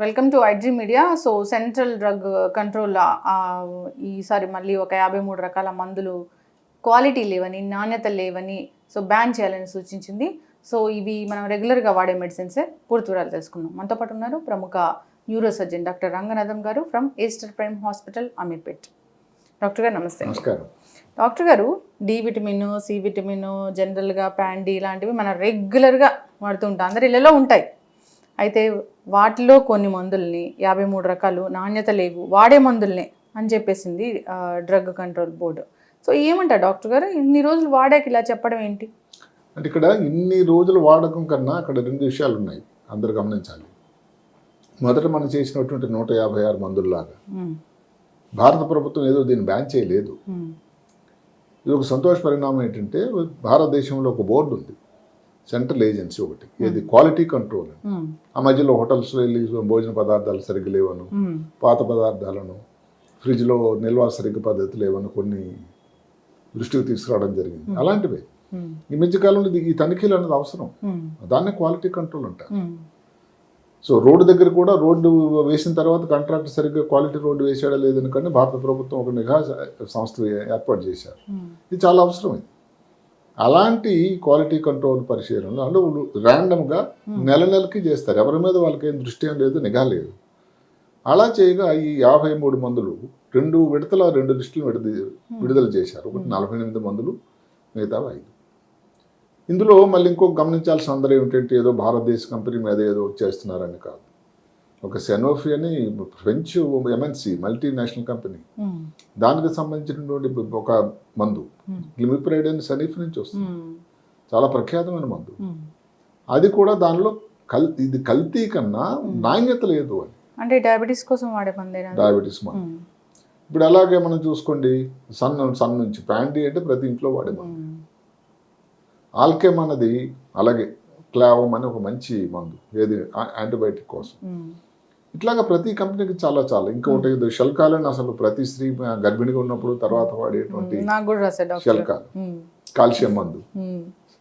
Welcome to IG media so central drug control ఈసారి మళ్ళీ ఒక యాభై మూడు రకాల మందులు క్వాలిటీ లేవని నాణ్యత లేవని సో బ్యాన్ చేయాలని సూచించింది. సో ఇవి మనం రెగ్యులర్గా వాడే మెడిసిన్సే పూర్తి వివరాలు తెలుసుకుందాం. మనతో పాటు ఉన్నారు ప్రముఖ న్యూరో సర్జన్ డాక్టర్ రంగనాథం గారు from Easter prime hospital Ameerpet doctor గారు నమస్తే. నమస్కారం. డాక్టర్ గారు డి విటమిన్ సి విటమిన్ జనరల్గా ప్యాండీ ఇలాంటివి మనం రెగ్యులర్గా వాడుతూ ఉంటాం. అందరి ఇళ్ళలో ఉంటాయి. అయితే వాటిలో కొన్ని మందుల్ని యాభై మూడు రకాలు నాణ్యత లేవు వాడే మందుల్ని అని చెప్పేసింది డ్రగ్ కంట్రోల్ బోర్డు. సో ఏమంటారు డాక్టర్ గారు? ఇన్ని రోజులు వాడాక ఇలా చెప్పడం ఏంటి? అంటే ఇక్కడ ఇన్ని రోజులు వాడకం కన్నా అక్కడ రెండు విషయాలు ఉన్నాయి అందరూ గమనించాలి. మొదట మనం చేసినటువంటి నూట యాభై ఆరు మందుల్లాగా. భారత ప్రభుత్వం ఏదో దీన్ని బ్యాన్ చేయలేదు. ఇది ఒక సంతోష పరిణామం ఏంటంటే భారతదేశంలో ఒక బోర్డు ఉంది. సెంట్రల్ ఏజెన్సీ ఒకటి ఏది క్వాలిటీ కంట్రోల్. ఆ మధ్యలో హోటల్స్లో వెళ్ళి భోజన పదార్థాలు సరిగ్గా లేవను. పాత పదార్థాలను ఫ్రిడ్జ్లో నిల్వ సరిగ్గా పద్ధతి లేవని కొన్ని దృష్టికి తీసుకురావడం జరిగింది అలాంటివే. ఈ మధ్యకాలంలో ఇది- ఈ తనిఖీలు అనేది అవసరం. దాన్నే క్వాలిటీ కంట్రోల్ అంటారు. సో రోడ్డు దగ్గర కూడా రోడ్డు వేసిన తర్వాత కాంట్రాక్టర్ సరిగ్గా క్వాలిటీ రోడ్డు వేసాడా లేదని కానీ భారత ప్రభుత్వం ఒక నిఘా సంస్థ ఏర్పాటు చేశారు. ఇది చాలా అవసరం ఇది అలాంటి క్వాలిటీ కంట్రోల్ పరిశీలనలు అంటే ర్యాండమ్గా నెల నెలకి చేస్తారు. ఎవరి మీద వాళ్ళకి ఏం దృష్టి ఏం లేదు నిఘా లేదు. అలా చేయగా ఈ యాభై మూడు మందులు రెండు విడతల రెండు లిస్టులు విడుదల విడుదల చేశారు. ఒకటి నలభై ఎనిమిది మందులు మిగతా ఐదు. ఇందులో మళ్ళీ ఇంకో గమనించాల్సిన అందరూ ఏమిటంటే ఏదో భారతదేశ కంపెనీ మీద ఏదో చేస్తున్నారని కాదు. ఒక సెనోఫీ అని ఫ్రెంచ్ ఎంఎన్సి మల్టీనేషనల్ కంపెనీ. దానికి సంబంధించినటువంటి ఒక మందు గ్లిమిప్రైడ్ అని సనీఫ్ నుంచి వస్తుంది మ్మ్. చాలా ప్రఖ్యాతమైన మందు మ్మ్. అది కూడా దానిలో కల్ ఇది కల్తీ కన్నా నాణ్యత లేదు అని అంటే డయాబెటీస్ కోసం వాడే అది? డయాబెటీస్ మందు. ఇప్పుడు అలాగే మనం చూసుకోండి సన్ సన్ నుంచి ప్యాంటీ అంటే ప్రతి ఇంట్లో వాడే మందు. ఆల్కెమ్ అన్నది అలాగే క్లావమ్ అని ఒక మంచి మందు ఏది యాంటీబయాటిక్ కోసం. ఇట్లాగా ప్రతి కంపెనీకి చాలా చాలా. ఇంకొకటి ఇది షల్కాలని అసలు ప్రతి స్త్రీ గర్భిణిగా ఉన్నప్పుడు తర్వాత వాడేటువంటి మ్మ్. కాల్షియం మందు.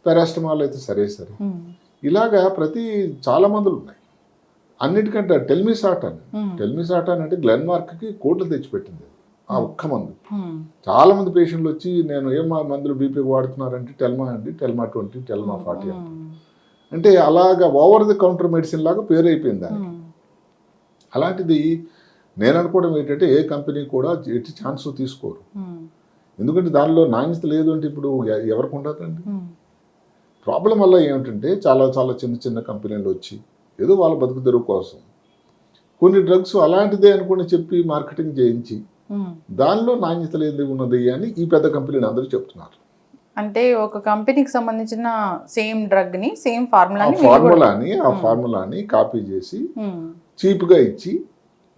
పారాస్టమాల్ అయితే సరే సరే. ఇలాగా ప్రతి చాలా మందులు ఉన్నాయి. అన్నిటికంటే టెల్మిసాటాన్. టెల్మిసాటాన్ అంటే గ్లెన్ మార్క్కి కోట్లు తెచ్చిపెట్టింది. ఆ ఒక్క మందు. చాలా మంది పేషెంట్లు వచ్చి నేను ఏం మందులు బీపీ వాడుతున్నారంటే టెల్మా అండి. టెల్మా ట్వంటీ టెల్మా ఫార్టీ అంట. అలాగా ఓవర్ ది కౌంటర్ మెడిసిన్ లాగా పేరు అయిపోయింది దానికి. అలాంటిది నేను అనుకోవడం ఏంటంటే ఏ కంపెనీ కూడా ఎట్టి ఛాన్స్ తీసుకోరు. ఎందుకంటే దానిలో నాణ్యత లేదు అంటే ఇప్పుడు ఎవరికి ఉండదండి. ప్రాబ్లం వల్ల ఏమిటంటే చాలా చాలా చిన్న చిన్న కంపెనీలు వచ్చి ఏదో వాళ్ళ బతుకు తెరువు కోసం కొన్ని డ్రగ్స్ అలాంటిదే అనుకుని చెప్పి మార్కెటింగ్ చేయించి. దానిలో నాణ్యత లేదు ఉన్నది అని ఈ పెద్ద కంపెనీలు అందరూ చెప్తున్నారు అంటే ఒక కంపెనీకి సంబంధించిన సేమ్ డ్రగ్ని సేమ్ ఆ ఫార్ములాని ఫార్ములాని ఆ ఫార్ములాని కాపీ చేసి చీప్గా ఇచ్చి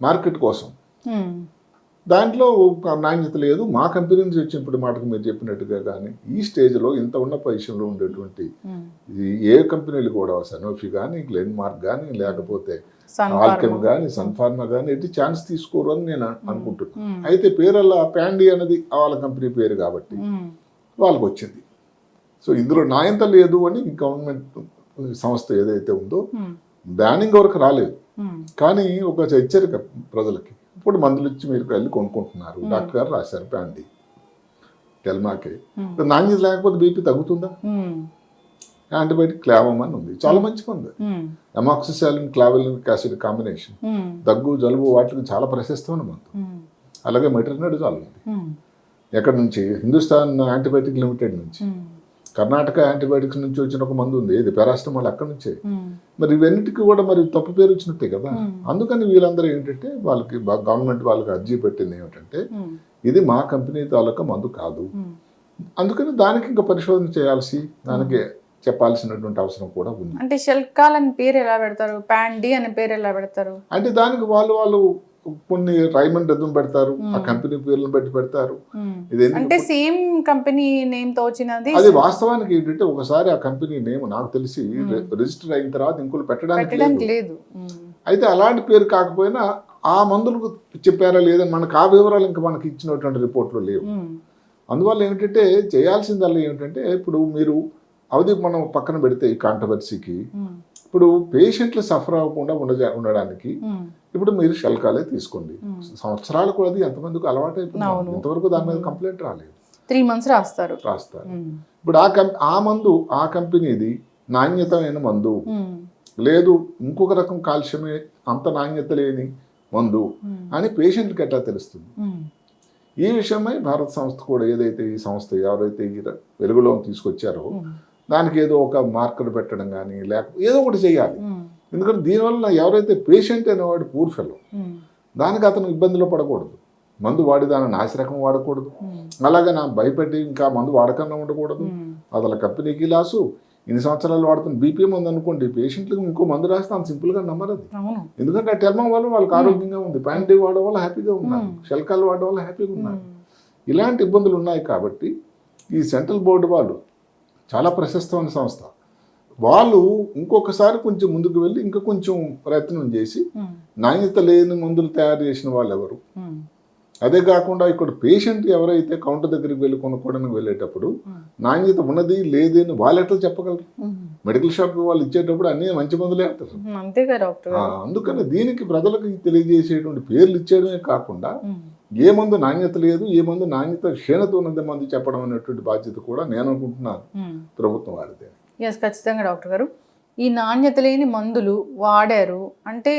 మార్కెట్ కోసం. దాంట్లో నాణ్యత లేదు. మా కంపెనీ నుంచి వచ్చినప్పుడు మాటకు మీరు చెప్పినట్టుగా కానీ ఈ స్టేజ్లో ఇంత ఉన్న పొజిషన్లో ఉండేటువంటి ఇది ఏ కంపెనీలు కూడా సనోఫీ కానీ గ్లెన్ మార్క్ కానీ లేకపోతే ఆల్కెమ్ కానీ సన్ఫార్మా కానీ ఎట్టి ఛాన్స్ తీసుకోరు అని నేను అను- అనుకుంటున్నాను అయితే పేరల్లా ప్యాండీ అనేది వాళ్ళ కంపెనీ పేరు కాబట్టి వాళ్ళకి వచ్చింది సో ఇందులో నాయంత లేదు అని గవర్నమెంట్ సంస్థ ఏదైతే ఉందో బ్యానింగ్ వరకు రాలేదు. కానీ ఒక హెచ్చరిక ప్రజలకి. ఇప్పుడు మందులు ఇచ్చి మీరు వెళ్ళి కొనుక్కుంటున్నారు. డాక్టర్ గారు రాశారు ప్యాండీ టెల్మాకే నాణ్యత లేకపోతే బీపీ తగ్గుతుందా? యాంటీబయాటిక్ క్లావమ్ అని ఉంది. చాలా మంచి మంది ఎమాక్సిసాలిన్ క్లావెలినిక్ యాసిడ్ కాంబినేషన్. దగ్గు జలుబు వాటికి చాలా ప్రశస్తమైన మందు. అలాగే మెటర్నడజాల్ ఉంది. ఎక్కడి నుంచి? హిందుస్థాన్ యాంటీబయాటిక్ లిమిటెడ్ నుంచి. కర్ణాటక యాంటీబయాటిక్స్ నుంచి వచ్చిన ఒక మందు ఉంది. ఇది పారాస్టమాల్ అక్కడి నుంచే. మరి ఇవన్నిటికీ కూడా మరి తప్పు పేరు వచ్చినట్టే కదా? అందుకని వీళ్ళందరూ ఏంటంటే వాళ్ళకి గవర్నమెంట్ వాళ్ళకి అర్జీ పెట్టింది ఏమిటంటే ఇది మా కంపెనీ తాలూకా మందు కాదు. అందుకని దానికి ఇంకా పరిశోధన చేయాల్సి దానికి చెప్పాల్సినటువంటి అవసరం కూడా ఉంది. అంటే షెల్కాల్ అని పేరు ఎలా పెడతారు? ప్యాండీ అనే పేరు ఎలా పెడతారు? అంటే దానికి వాళ్ళు వాళ్ళు కొన్ని రైమండ్ రథం పెడతారు ఆ కంపెనీ పేర్లను పెట్టి పెడతారు. ఇది ఎందుకు- అంటే సేమ్ కంపెనీ నేమ్తో వచ్చినది అది వాస్తవానికి ఏంటంటే ఒకసారి ఆ కంపెనీ నేమ్ నాకు తెలిసి రి- రిజిస్టర్ అయిన తర్వాత ఇంకోటి పెట్టడానికి లేదు. అయితే అలాంటి పేరు కాకపోయినా ఆ మందులు చెప్పారా లేదని మనకు ఆ వివరాలు ఇంకా మనకి ఇచ్చినటువంటి రిపోర్ట్లు లేవు. అందువల్ల ఏమిటంటే చేయాల్సిందల్లా ఏమిటంటే ఇప్పుడు మీరు అవధి మనం పక్కన పెడితే ఈ కాంట్రవర్సీకి. ఇప్పుడు పేషెంట్లు సఫర్ అవ్వకుండా ఉండ ఉండడానికి ఇప్పుడు మీరు షల్కాలే తీసుకోండి. సంవత్సరాలకు అది ఎంతమందికి అలవాటు అయిపోయింది. ఇంతవరకు దాని మీద కంప్లైంట్ రాలేదు. త్రీ మంత్స్ రాస్తారు. రాస్తారు. ఇప్పుడు ఆ కం ఆ మందు ఆ కంపెనీది నాణ్యతమైన మందు. లేదు ఇంకొక రకం కాల్షియమే అంత నాణ్యత లేని మందు అని పేషెంట్కి ఎట్లా తెలుస్తుంది? ఈ విషయమై భారత సంస్థ కూడా ఏదైతే ఈ సంస్థ ఎవరైతే వెలుగులో తీసుకొచ్చారో దానికి ఏదో ఒక మార్కర్ పెట్టడం కానీ లేకపోతే ఏదో ఒకటి చేయాలి. ఎందుకంటే దీనివల్ల ఎవరైతే పేషెంట్ అనేవాడు పూర్ ఫెలో ఉమ్, దానికి అతను ఇబ్బందిలో పడకూడదు. మందు వాడి దాని నాసిరకం వాడకూడదు. ఉమ్, అలాగే నా భయపెట్టి ఇంకా మందు వాడకన్నా ఉండకూడదు. ఉమ్, అసలు కంపెనీకి లాసు. ఇన్ని సంవత్సరాలు వాడుతున్న బీపీఎం ఉంది అనుకోండి పేషెంట్లకు ఇంకో మందు రాస్తే అంత సింపుల్గా నమ్మరు అది అవును. ఎందుకంటే ఆ టెల్మా వల్ల వాళ్ళకి ఆరోగ్యంగా ఉంది. ప్యాంటీ వాడడం వల్ల హ్యాపీగా ఉన్నారు. షెల్కాలు వాడడం వల్ల హ్యాపీగా ఉన్నారు. ఇలాంటి ఇబ్బందులు ఉన్నాయి కాబట్టి ఈ సెంట్రల్ బోర్డు వాళ్ళు చాలా ప్రశస్తమైన సంస్థ. వాళ్ళు ఇంకొకసారి కొంచెం ముందుకు వెళ్ళి ఇంకా కొంచెం ప్రయత్నం చేసి ఉమ్, నాణ్యత లేని మందులు తయారు చేసిన వాళ్ళు ఎవరు? ఉమ్, అదే కాకుండా ఇక్కడ పేషెంట్ ఎవరైతే కౌంటర్ దగ్గరికి వెళ్ళి కొనుక్కోవడానికి వెళ్ళేటప్పుడు ఉమ్, నాణ్యత ఉన్నది లేది అని వాళ్ళు ఎట్లా చెప్పగలరు? మెడికల్ షాప్ వాళ్ళు ఇచ్చేటప్పుడు అన్ని మంచి మందులే అంటారు. అంతేగా డాక్టర్ అందుకని దీనికి ప్రజలకు తెలియజేసేటువంటి పేర్లు ఇచ్చేయడమే కాకుండా ఏ మందు నాణ్యత లేదు ఏ మందు నాణ్యత క్షీణత ఉన్నది మందు చెప్పడం అనేటువంటి బాధ్యత కూడా నేను అనుకుంటున్నాను. ప్రభుత్వం వారిదే. ఎస్ ఖచ్చితంగా డాక్టర్ గారు. ఈ నాణ్యత లేని మందులు వాడారు అంటే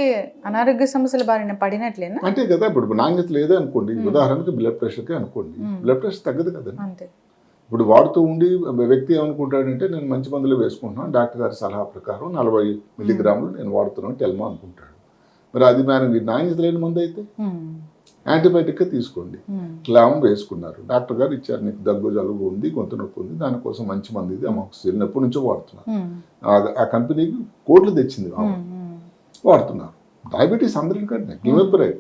అనారోగ్య సమస్యల బారిన పడినట్లేనా? అంటే కదా ఇప్పుడు నాణ్యత లేదే అనుకోండి. ఉదాహరణకి బ్లడ్ ప్రెషర్కి అనుకోండి. బ్లడ్ ప్రెషర్ తగ్గదు కదండి. అంతే. ఇప్పుడు వాడుతూ ఉండి వ్యక్తి ఏమనుకుంటాడంటే నేను మంచి మందులు వేసుకుంటున్నాను. డాక్టర్ గారి సలహా ప్రకారం నలభై మిల్లీగ్రాములు నేను వాడుతున్నాను. టెల్మా అనుకుంటాడు. మరి అది మరి నాణ్యత లేని మందు అయితే? ఉమ్, యాంటీబయాటిక్గా తీసుకోండి. క్లామ్ వేసుకున్నారు. డాక్టర్ గారు ఇచ్చారు నీకు దగ్గు జలుబు ఉంది గొంతు నొప్పి ఉంది దానికోసం మంచి మంది ఇది అమాక్సిలిన్ ఎప్పటి నుంచో వాడుతున్నారు. ఉమ్, ఆ- కంపెనీకి కోట్లు తెచ్చింది ఉమ్, వాడుతున్నారు. డయాబెటీస్ అందరికంటే గిమెప్రైడ్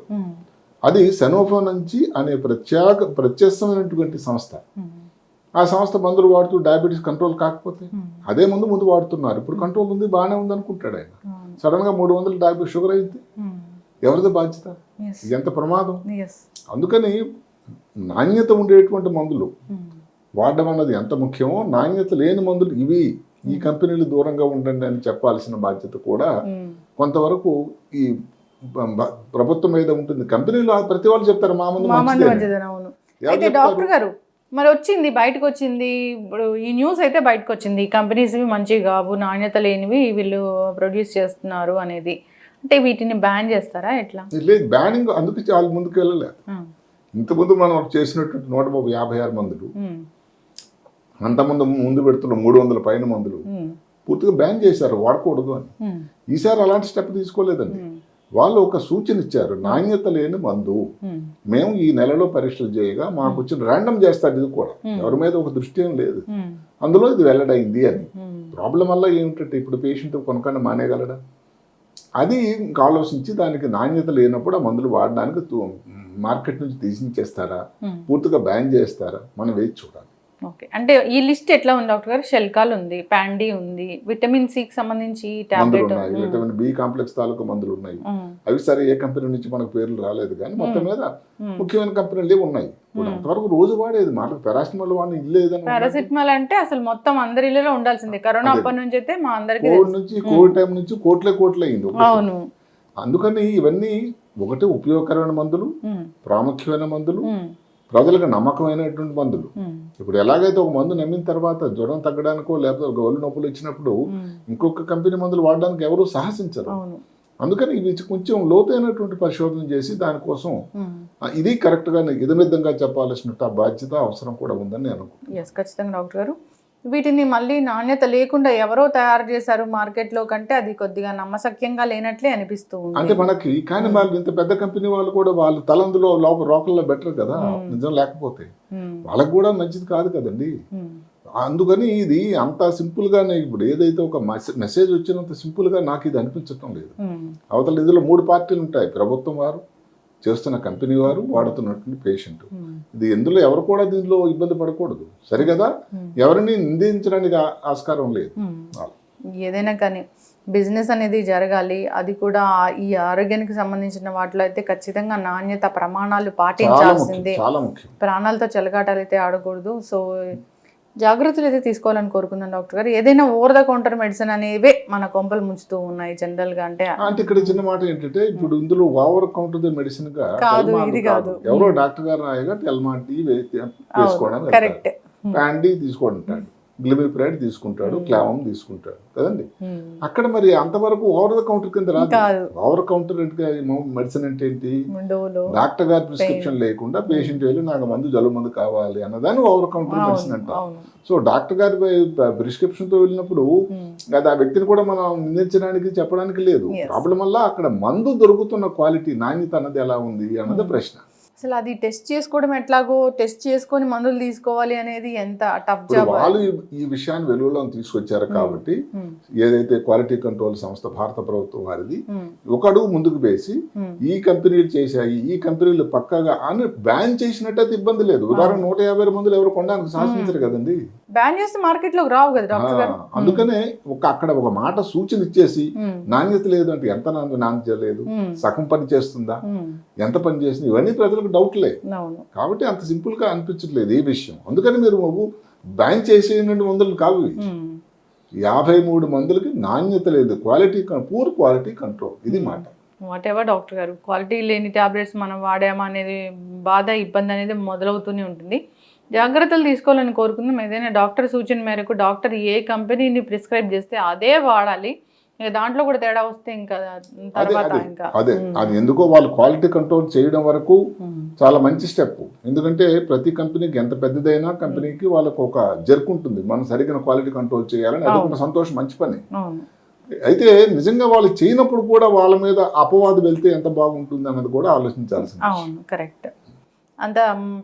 అది సెనోఫో నుంచి అనే ప్రత్యేక ప్రత్యక్షమైనటువంటి సంస్థ. ఆ సంస్థ మందులు వాడుతూ డయాబెటీస్ కంట్రోల్ కాకపోతే అదే ముందు ముందు వాడుతున్నారు. ఇప్పుడు కంట్రోల్ ఉంది బాగానే ఉంది అనుకుంటాడు ఆయన. సడన్గా మూడు వందలు డయాబెటీస్ షుగర్ అయింది ఉమ్, ఎవరిది బాధ్యత? ఇది ఎంత ప్రమాదం? అందుకని నాణ్యత ఉండేటువంటి మందులు ఉమ్, వాడడం అన్నది ఎంత ముఖ్యమో నాణ్యత లేని మందులు ఇవి ఈ కంపెనీలు దూరంగా ఉండండి అని చెప్పాల్సిన బాధ్యత కూడా ఉమ్, కొంతవరకు ఈ ప్రభుత్వం మీద ఉంటుంది. కంపెనీలు ప్రతి వాళ్ళు చెప్తారు మా ముందు అయితే? డాక్టర్ గారు మరి వచ్చింది బయటకు వచ్చింది ఇప్పుడు ఈ న్యూస్ అయితే బయటకు వచ్చింది కంపెనీస్ మంచివి కావు నాణ్యత లేనివి వీళ్ళు ప్రొడ్యూస్ చేస్తున్నారు అనేది. అంటే వీటిని బ్యాన్ చేస్తారా? ఎట్లా? లేదు బ్యానింగ్ అందుకు చాలా ముందుకు వెళ్ళలేదు ఇంతకుముందు మనం చేసినటువంటి నూట యాభై ఆరు మందులు అంతకుముందు ముందు పెడుతున్న మూడు వందల పైన మందులు పూర్తిగా బ్యాన్ చేశారు వాడకూడదు అని. ఈసారి అలాంటి స్టెప్ తీసుకోలేదండి. వాళ్ళు ఒక సూచన ఇచ్చారు నాణ్యత లేని మందు మేము ఈ నెలలో పరీక్షలు చేయగా మాకు వచ్చిన ర్యాండమ్ చేస్తారు ఇది కూడా. ఎవరి మీద ఒక దృష్టి ఏం లేదు. అందులో ఇది వెల్లడైంది అని. ప్రాబ్లం వల్ల ఏమిటంటే ఇప్పుడు పేషెంట్ కొనకుండా మానేయగలడా? అది ఇంకా ఆలోచించి దానికి నాణ్యత లేనప్పుడు ఆ మందులు వాడడానికి మార్కెట్ నుంచి తీసించేస్తారా ఉమ్. పూర్తిగా బ్యాన్ చేస్తారా? మనం వేచి చూడాలి. ఓకే. అంటే ఈ లిస్ట్ ఎట్లా ఉంది డాక్టర్ గారు? షెల్కాల్ ఉంది ప్యాండీ ఉంది విటమిన్ సికి సంబంధించి టాబ్లెట్ ఉన్నాయి. విటమిన్ బి కాంప్లెక్స్ తాలూకు మందులు ఉన్నాయి. అవి సరే ఏ కంపెనీ నుంచి మనకు పేర్లు రాలేదు కానీ మొత్తం మీద ముఖ్యమైన కంపెనీలు ఉన్నాయి. అంతవరకు రోజు వాడేది. మనకు పెరాసిటమాల్ వాడిని ఇల్లు ఏదైనా పారాసిటమాల్ అంటే అసలు మొత్తం అందరి ఇళ్ళలో ఉండాల్సిందే. కరోనా. అప్పటి నుంచి అయితే మా అందరికి కోవిడ్ నుంచి కోవిడ్ టైం నుంచి కోట్లే కోట్లే అయింది. అవును. అందుకని ఇవన్నీ ఒకటి ఉపయోగకరమైన మందులు ప్రాముఖ్యమైన మందులు ప్రజలకు నమ్మకమైనటువంటి మందులు. ఇప్పుడు ఎలాగైతే ఒక మందు నమ్మిన తర్వాత జ్వరం తగ్గడానికో లేకపోతే ఒక ఒళ్ళు నొప్పులు వచ్చినప్పుడు ఉమ్, ఇంకొక కంపెనీ మందులు వాడడానికి ఎవరు సాహసించరు. అందుకని ఇవి కొంచెం లోతైనటువంటి పరిశోధన చేసి దానికోసం. ఆ, ఇది కరెక్ట్గా ఇదమిద్దంగా చెప్పాల్సిన ఆ బాధ్యత అవసరం కూడా ఉందని నేను ఎస్ ఖచ్చితంగా డాక్టర్ గారు. వీటిని మళ్ళీ నాణ్యత లేకుండా ఎవరో తయారు చేశారు మార్కెట్లో కంటే అది కొద్దిగా నమ్మశక్యంగా లేనట్లే అనిపిస్తూ అంటే మనకి కానీ వాళ్ళు ఇంత పెద్ద కంపెనీ వాళ్ళు కూడా వాళ్ళు తలందులో లోపల రోకల్లో బెటర్ కదా. Hmm. నిజం లేకపోతే. వాళ్ళకు కూడా మంచిది కాదు కదండి. అందుకని ఇది అంత సింపుల్గానే ఇప్పుడు ఏదైతే ఒక మెసేజ్ వచ్చినంత సింపుల్గా నాకు ఇది అనిపించటం లేదు. అవతల ఇందులో మూడు పార్టీలు ఉంటాయి. ప్రభుత్వం వారు చేస్తున్న కంపెనీ వారు వాడుతున్నటువంటి పేషెంట్. ఇది ఎందులో ఎవరు కూడా దీనిలో ఇబ్బంది పడకూడదు. సరిగదా. ఎవరిని నిందించడానికి ఆస్కారం లేదు. ఏదైనా కానీ బిజినెస్ అనేది జరగాలి. అది కూడా ఈ ఆరోగ్యానికి సంబంధించిన వాటిలో అయితే ఖచ్చితంగా నాణ్యత ప్రమాణాలు పాటించాల్సిందే. ప్రాణాలతో చెలగాటాలు అయితే ఆడకూడదు. సో జాగ్రత్తలు అయితే తీసుకోవాలని కోరుకున్నాను డాక్టర్ గారు. ఏదైనా ఓవర్ ద కౌంటర్ మెడిసిన్ అనేవే మన కొంపలు ముంచుతూ ఉన్నాయి జనరల్గా అంటే అంటే ఇక్కడ చిన్న మాట ఏంటంటే ఇప్పుడు ఇందులో ఓవర్ కౌంటర్ మెడిసిన్గా కాదు, ఇది కాదు. ఎవరో డాక్టర్ గారు రాయగా టెల్మాన్ టీ వేసుకోవడానికి కరెక్ట్ ప్యాండీ తీసుకుంటాడు గ్లిమిప్రైడ్ తీసుకుంటాడు క్లావం తీసుకుంటాడు. కదండి? అక్కడ మరి అంతవరకు ఓవర్ ద కౌంటర్ కింద రాదు. ఓవర్ కౌంటర్ మెడిసిన్ అంటే ఏంటి? డాక్టర్ గారి ప్రిస్క్రిప్షన్ లేకుండా పేషెంట్ వెళ్ళి నాకు మందు జలుబు మందు కావాలి అన్నదాన్ని ఓవర్ కౌంటర్ మెడిసిన్ అంటాం సో డాక్టర్ గారి ప్రిస్క్రిప్షన్తో వెళ్ళినప్పుడు అది ఆ వ్యక్తిని కూడా మనం నిందించడానికి చెప్పడానికి లేదు. ప్రాబ్లం వల్ల అక్కడ మందు దొరుకుతున్న క్వాలిటీ నాణ్యత అన్నది ఎలా ఉంది అన్నది ప్రశ్న. అసలు అది టెస్ట్ చేసుకోవడం ఎట్లాగో టెస్ట్ చేసుకొని మందులు తీసుకోవాలి అనేది ఎంత టఫ్ జాబ్ వాళ్ళు ఈ- విషయాన్ని వెలుగులో తీసుకొచ్చారు కాబట్టి ఏదైతే క్వాలిటీ కంట్రోల్ సంస్థ భారత ప్రభుత్వం వారిది ఒక అడుగు ముందుకు వేసి ఈ కంపెనీలు చేశాయి ఈ కంపెనీలు పక్కగా అని బ్యాన్ చేసినట్టయితే ఇబ్బంది లేదు. ఉదాహరణ నూట యాభై మందులు ఎవరు కొనడానికి శాసించరు కదండి? బ్యాన్ చేస్తే మార్కెట్లోకి రావు కదా అందుకనే ఒక అక్కడ ఒక మాట సూచన ఇచ్చేసి నాణ్యత లేదు అంటే ఎంత నాణ్య- నాణ్యత లేదు? సగం పని చేస్తుందా? ఎంత పని చేసింది? ఇవన్నీ ప్రజలకు డౌట్లే కాబట్టి అంత సింపుల్గా అనిపించట్లేదు ఈ విషయం. అందుకని మీరు బాబు బ్యాన్ చేసేటువంటి మందులు కావు యాభై మూడు మందులకి నాణ్యత లేదు. క్వాలిటీ పూర్ క్వాలిటీ కంట్రోల్ ఇది మాట. వాట్ ఎవర్ డాక్టర్ గారు క్వాలిటీ లేని టాబ్లెట్స్ మనం వాడామా అనేది బాధ ఇబ్బంది అనేది మొదలవుతూనే ఉంటుంది. జాగ్రత్తలు తీసుకోవాలని కోరుకుందాం ఏదైనా డాక్టర్ సూచన మేరకు డాక్టర్ ఏ కంపెనీని ప్రిస్క్రైబ్ చేస్తే అదే వాడాలి. దాంట్లో కూడా తేడా వస్తే ఇంకా అదే అదే ఎందుకో వాళ్ళు క్వాలిటీ కంట్రోల్ చేయడం వరకు చాలా మంచి స్టెప్. ఎందుకంటే ప్రతి కంపెనీకి ఎంత పెద్దదైనా కంపెనీకి వాళ్ళకు ఒక జర్క్ ఉంటుంది. మనం సరిగ్గా క్వాలిటీ కంట్రోల్ చేయాలని అది సంతోషం మంచి పని. అయితే నిజంగా వాళ్ళు చేయనప్పుడు కూడా వాళ్ళ మీద అపవాదు వెళ్తే ఎంత బాగుంటుంది అన్నది కూడా ఆలోచించాల్సింది. కరెక్ట్. అంత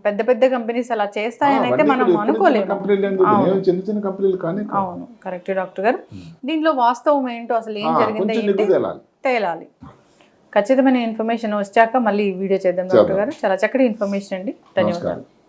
పెద్ద పెద్ద కంపెనీస్ అలా చేస్తాయని అయితే మనం అనుకోలేము? అవును. నేను చిన్న చిన్న కంపెనీలు కానీ కావు. అవును కరెక్ట్ డాక్టర్ గారు. దీంట్లో వాస్తవం ఏంటో అసలు ఏం జరిగిందో తేలాలి. ఖచ్చితమైన ఇన్ఫర్మేషన్ వచ్చాక మళ్ళీ వీడియో చేద్దాం డాక్టర్ గారు. చాలా చక్కటి ఇన్ఫర్మేషన్ అండి. ధన్యవాదాలు.